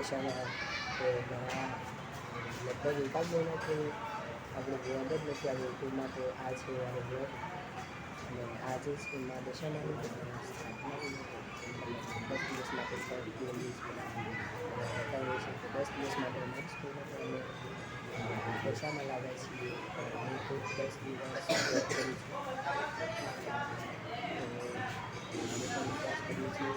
કે લગભગ એકાદ મહિનાથી આપણે બ્લોગ જ નથી આવ્યું યુટ્યુબ માટે આ છે મારો બ્લોગ અને આજે સ્કૂલમાં દશામાની દસ દિવસ માટે દસ દિવસ માટે અમારી સ્કૂલમાં અમે દશામાં લાવ્યા છીએ. હું ખૂબ દસ દિવસ કરું છું અમે પણ વિકાસ કરીએ છીએ.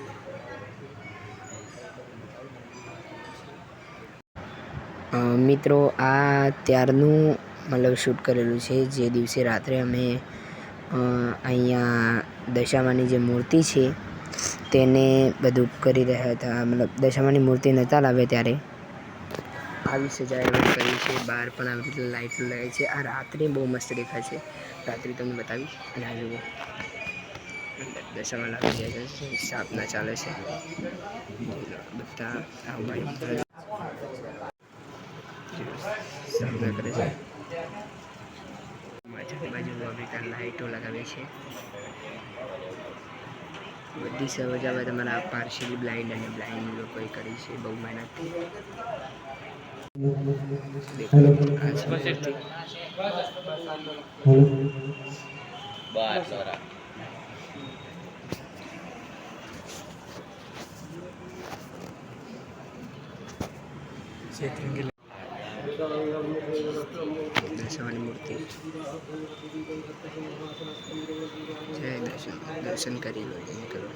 મિત્રો, આ ત્યારનું મતલબ શૂટ કરેલું છે. જે દિવસે રાત્રે અમે અહીંયા દશામાની જે મૂર્તિ છે, તેને બધું કરી રહ્યા હતા. મતલબ દશામાની મૂર્તિ નહોતા લાવ્યા ત્યારે. આવી સજાવટ કરી છે. બહાર પણ આવી રીતે લાઇટ લગાવી છે. આ રાત્રે બહુ મસ્ત દેખાય છે. રાત્રે તમને બતાવીશ. અને આ જુઓ. દશામાં લાગી જાય છે. સ્થાપના ચાલે છે. બધા આ સ્થાપના કરે છે છે બધી સજાવટ તમારા પાર્શિયલી બ્લાઇન્ડ અને બ્લાઇન્ડ લોકોએ કરી છે બહુ મહેનતથી દેખો, આ છે મૂર્તિ. દશામાની મૂર્તિ જય દર્શન. દર્શન કરી લો જય કરો.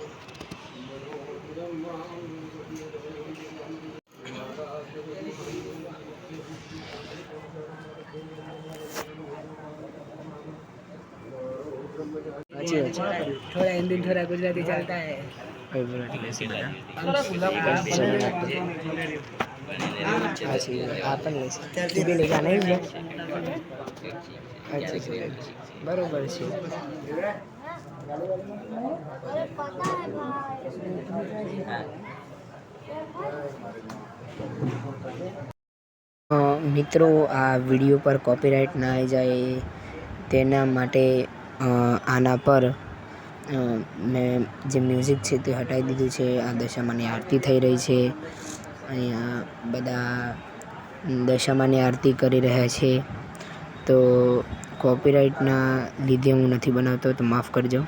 થોડા હિન્દી થોડા ગુજરાતી ચાલતા હૈ. આ પણ લેશે તું બી લઈ જા અચ્છા બરોબર છે મિત્રો આ વીડિયો પર કોપીરાઇટ ના આવી જાય તેના માટે આના પર મેં જે મ્યુઝિક છે તે હટાવી દીધું છે. આ દશામાની આરતી થઈ રહી છે. અહીંયા બધા દશામાની આરતી કરી રહ્યા છે. તો કોપીરાઇટના લીધે હું નથી બનાવતો, તો માફ કરજો.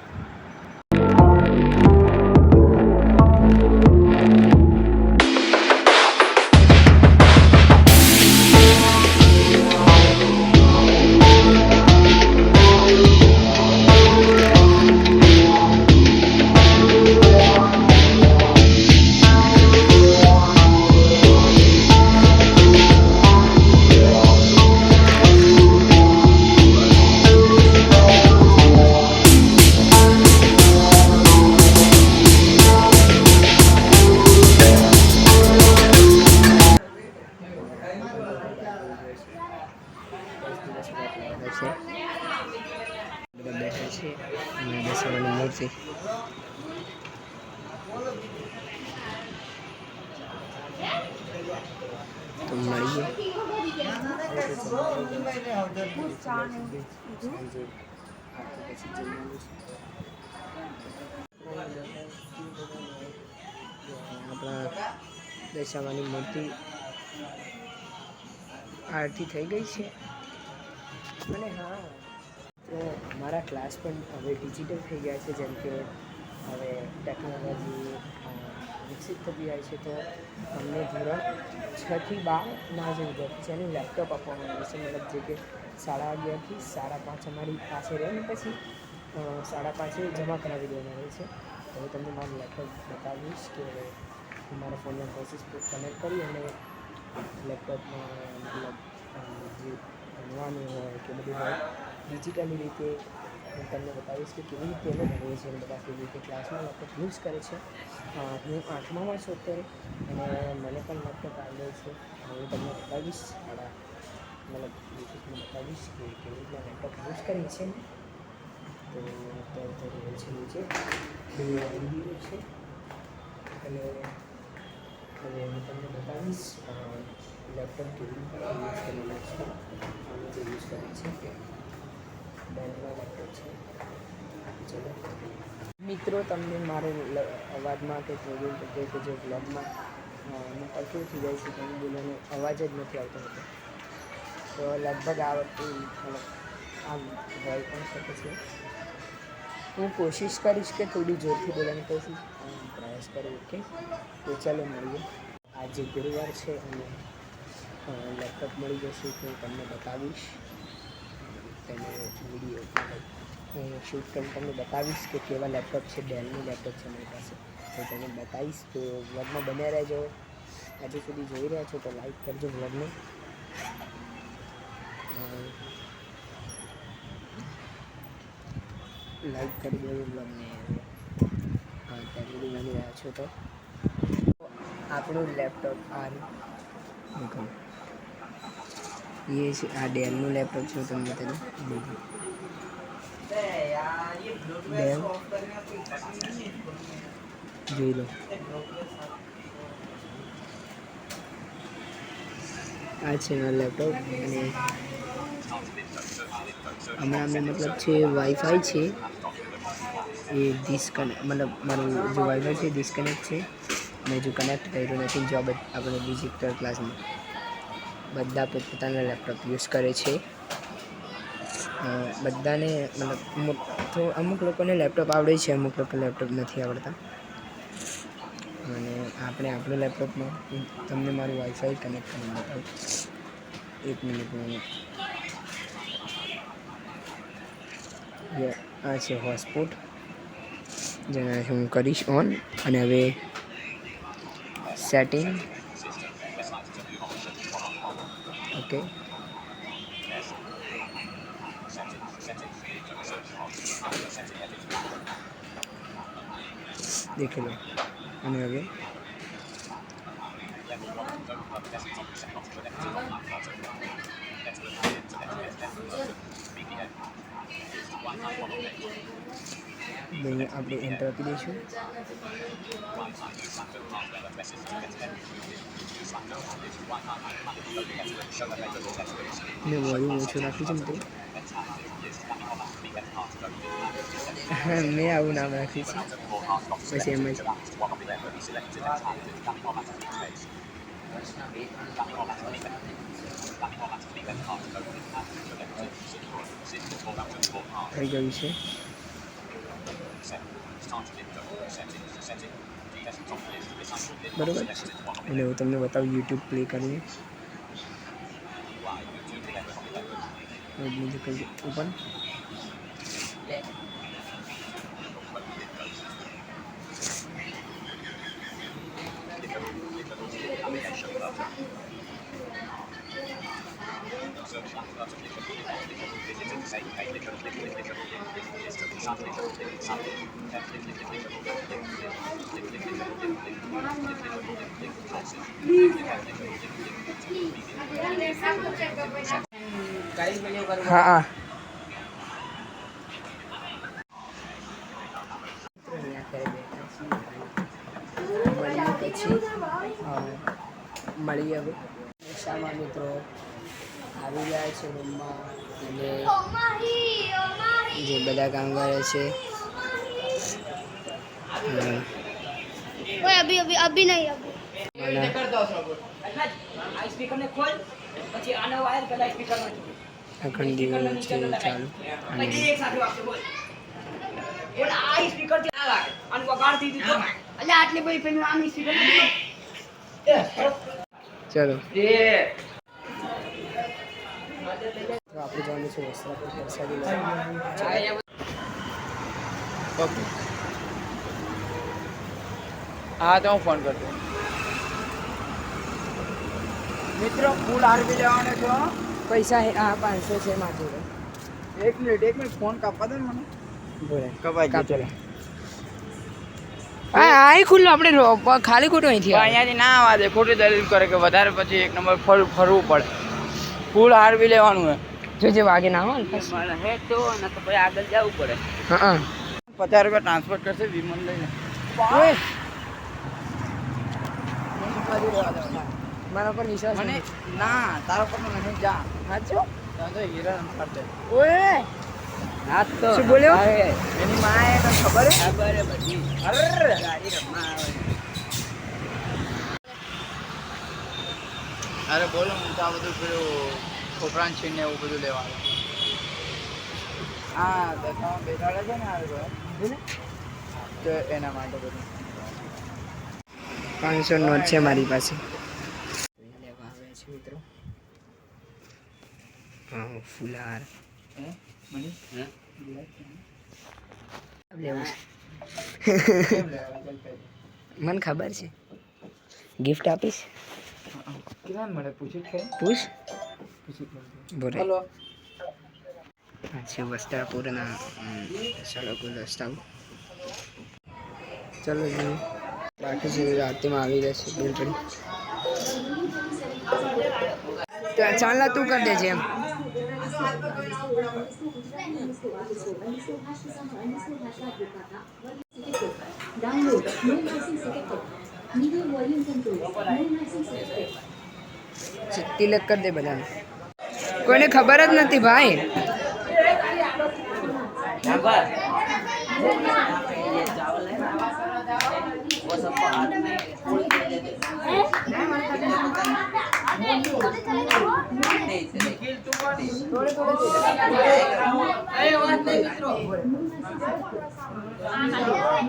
દશામાની મૂર્તિ. તો મળીએ આપણા દશામાની મૂર્તિ આરતી થઈ ગઈ છે. અને હા તો મારા ક્લાસ પણ હવે ડિજિટલ થઈ ગયા છે, જેમ કે હવે ટેકનોલોજી વિકસિત થતી જાય છે, તો અમને ધોરણ છથી બારના જે વિદ્યાર્થી છે એને લેપટોપ આપવામાં આવે છે, મતલબ જે કે સાડા અગિયારથી સાડા પાંચ અમારી પાસે રહે ને પછી સાડા પાંચે જમા કરાવી દેવામાં આવે છે. હવે તમને મારું લેપટોપ બતાવીશ કે મારા ફોનના પ્રોસેસ કનેક્ટ કરી અને લેપટોપમાં મતલબ જે ભણવાનું હોય કે બધું હોય ડિજિટલી રીતે હું તમને બતાવીશ કે કેવી રીતે એને ભણીએ છીએ બધા કેવી રીતે ક્લાસમાં લેપટોપ યુઝ કરે છે. હું આઠમામાં છું અત્યારે અને મને પણ લેપટોપ આવ્યો છે. હું તમને બતાવીશ મારા મતલબ યુટ્યુબમાં બતાવીશ કે કેવી રીતના લેપટોપ યુઝ કરીએ છીએ. તો અત્યારે તો રહે છે નીચે. છે. અને અને હું તમને બતાવીશ લેપટોપ કેવી રીતે યુઝ કરેલા છે અમે જે યુઝ કરે છે લેપટોપ છે મિત્રો, તમને મારો અવાજમાં કે જોયું કે કે જે બ્લોગમાં હું પર થઈ જાય છે કંઈ બોલવાનો અવાજ જ નથી આવતો હતો. તો લગભગ આ વખતે આમ હોય પણ શકે છે હું કોશિશ કરીશ કે થોડી જોરથી બોલવાની કોશિશ પ્રયાસ કરું, ઓકે? તો ચાલો મળીએ. આજે ગુરુવાર છે અને લેપટોપ મળી જશે તો તમને બતાવીશ. તેને વીડિયો હું શૂટ કરીને તમને બતાવીશ કે કેવા લેપટોપ છે ડેલનું લેપટોપ છે મારી પાસે. તો તમને બતાવીશ તો વ્લોગમાં બન્યા રહેજો. આજે સુધી જોઈ રહ્યા છો તો લાઈક કરજો વ્લોગને લાઈક કરી દેજો વ્લોગને હા ત્યાં સુધી બની રહ્યા છો તો. આપણું લેપટોપ આ ये છે આ ડેલનું લેપટોપ છે તમને તેને જોઈ લો. આ છે લેપટોપ અને હમણાં મેં મતલબ છે વાઈફાઈ છે એ ડિસ્કનેક્ટ મતલબ મારું જે વાઈફાઈ છે ડિસ્કનેક્ટ છે. મેં જો કનેક્ટ કર્યું નથી જોબ આપણે ડિજિટલ ક્લાસમાં બધા પોતપોતાના લેપટોપ યુઝ કરે છે. બધાને મતલબ અમુક અમુક લોકોને લેપટોપ આવડે છે, અમુક લોકો લેપટોપ નથી આવડતા. અને આપણે આપણું લેપટોપમાં તમને મારું વાઈફાઈ કનેક્ટ કરીને બતાવું એક મિનિટ આ છે હોટસ્પોટ જેના હું કરીશ ઓન અને હવે સેટિંગ ઓકે દેખી લો અને હવે બે આપણે એન્ટર આપી દઈશું મેં વોલ્યુમ ઓછું રાખ્યું છે મેં આવું નામ રાખ્યું છે. પછી એમ જ. થઈ ગયું છે. બરોબર? છે અને હું તમને બતાવું યુટ્યુબ પ્લે કરીને. ઓપન? હા મળીએ હવે. શામાં મિત્રો આવી ગયા છે રૂમમાં. જે બધા કામ કરે છે અ, ओए अभी अभी अभी नहीं अभी મને અખંડ દિવાલો છે ચાલુ અને अल्लाह आटली बड़ी फिल्म आम स्पीकर ચલો તો આપણે જવાનું છે વસ્ત્રાપુર વરસાદી ઓકે. હા તો હું ફોન કરતો. મિત્રો ફૂલ આરબી લેવાનો છો. પૈસા હા પાંચસો છે માટે એક મિનિટ એક મિનિટ ફોન કાપવા દે મને. બોલે કપાઈ ગયો. હા ખુલ્લો આપણે ખાલી ખોટું અહીંથી અહીંયાથી ના આવે ખોટી દલીલ કરે કે વધારે પછી એક નંબર ફર ફરવું પડે. ફૂલ આરબી લેવાનું હે. જોજે વાગે ના. મને હે તો ને તો ભાઈ આગળ જવું પડે. હા હા. પચાસ રૂપિયા ટ્રાન્સફર કરશે વિમલ લઈને. મારા પર વિશ્વાસ મને ના તારા પર નહીં જા. સાચું? તો હીરા ફરતે ઓએ હા તો શું બોલ્યો? એની માએ ખબર હે? ખબર હે બધી. અરે! ગાડી રમવા આવે. અરે બોલો હું તો આ બધું પેલું ઉપરાંત છીન ને એવું બધું લેવાનું હા દસમાં બેસાડે છે ને આ લોકો. તો એના માટે બધું. પાંચસો નોટ છે મારી પાસે. લેવા? મિત્રો હા ફુલાર મને ખબર છે. ગિફ્ટ આપીશ? કેટલા મળે? પૂછ્યું પૂછ. હલો છે વસ્ત્રાપુરના સડકો રસ્તાઓ ચલો જોઈએ બાકી છે રાતેમાં આવી જશે બેલ પડી ચાલના તું કરી દેજે એમ તિલક કરી દે બધાને કોઈને ખબર જ નથી ભાઈ Unable.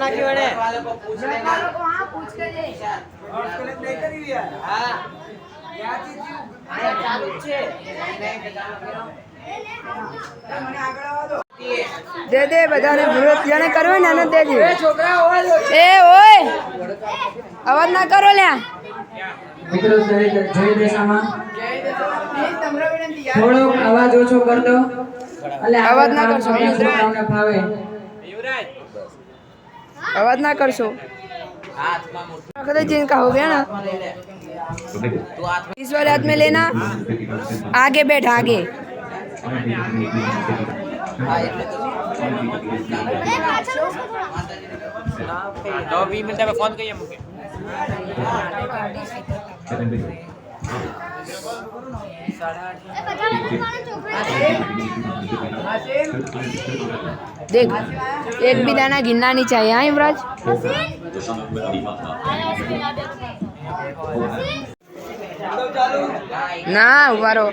કરી દે દે બધાને ભૂરત જેને કરવો ને એને દેજે એ ઓય. અવાજ ના કરો લ્યા. મિત્રો દેશામાં થોડોક અવાજ ઓછો કર દો. એટલે અવાજ ના કરશો. ફાવે आवाज ना कर सो जिनका हो गया ना इस वाले हाथ में लेना आगे बैठ आगे તો વી મિનિટ અમે ફોન કરીએ મૂકે देख एक भी दाना गिनना नहीं चाहिए हाँ युवराज? ना उबारो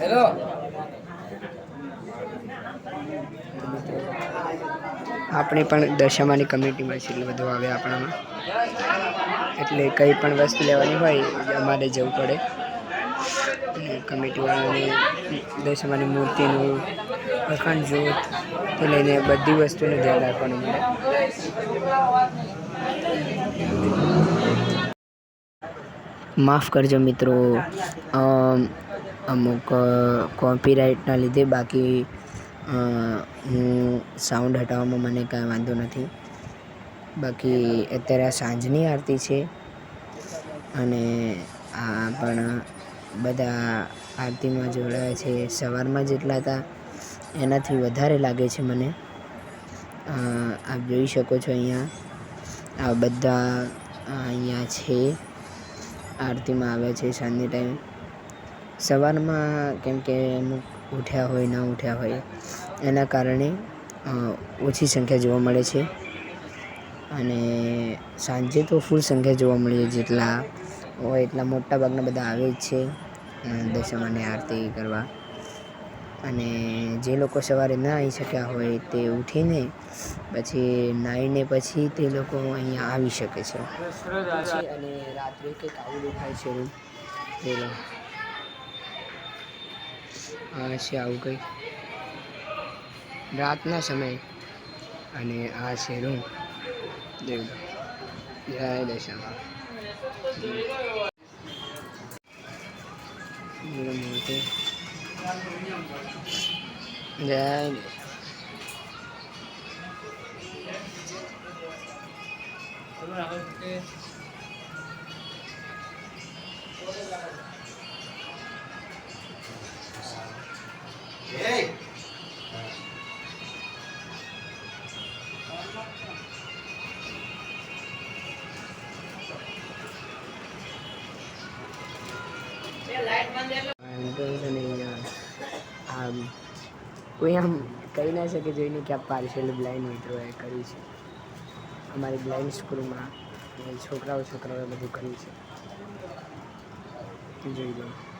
हेलो। આપણે પણ દશામાની કમિટીમાં એટલે બધું આવે આપણામાં. એટલે કંઈ પણ વસ્તુ લેવાની હોય અમારે જવું પડે. કમિટીવાળાની દશામાની મૂર્તિનું અખંડ જ્યોત તો લઈને બધી વસ્તુનું ધ્યાન રાખવાનું મળે. માફ કરજો મિત્રો અમ, અમુક કોપીરાઇટના લીધે બાકી હું સાઉન્ડ હટાવવામાં મને કાંઈ વાંધો નથી. બાકી અત્યારે આ સાંજની આરતી છે અને આ પણ બધા આરતીમાં જોડાયા છે. સવારમાં જેટલા હતા, એનાથી વધારે લાગે છે મને. આપ જોઈ શકો છો અહીંયા. આ બધા અહીંયા છે. આરતીમાં આવે છે સાંજની ટાઈમ સવારમાં કેમ કે અમુક ઉઠ્યા હોય, ન ઉઠ્યા હોય, એના કારણે ઓછી સંખ્યા જોવા મળે છે. અને સાંજે તો ફૂલ સંખ્યા જોવા મળે, જેટલા હોય એટલા મોટા ભાગના બધા આવે જ છે દશામાની આરતી કરવા. અને જે લોકો સવારે ના આવી શક્યા હોય તે ઉઠીને, પછી નાહીને પછી તે લોકો અહીંયા આવી શકે છે. અને રાત્રે કંઈક આવું દેખાય છે આ છે આવું કંઈ. રાતના સમયે. અને આ છે રૂમ. દેવ. જય દશામાં. જય દશા કોઈ આમ કહી ના શકે જોઈને કે આ પાર્શિયલ બ્લાઇન્ડ મિત્રોએ કર્યું છે. અમારી બ્લાઇન્ડ સ્કૂલમાં છોકરાઓ છોકરાઓએ બધું કર્યું છે. જોઈ લો.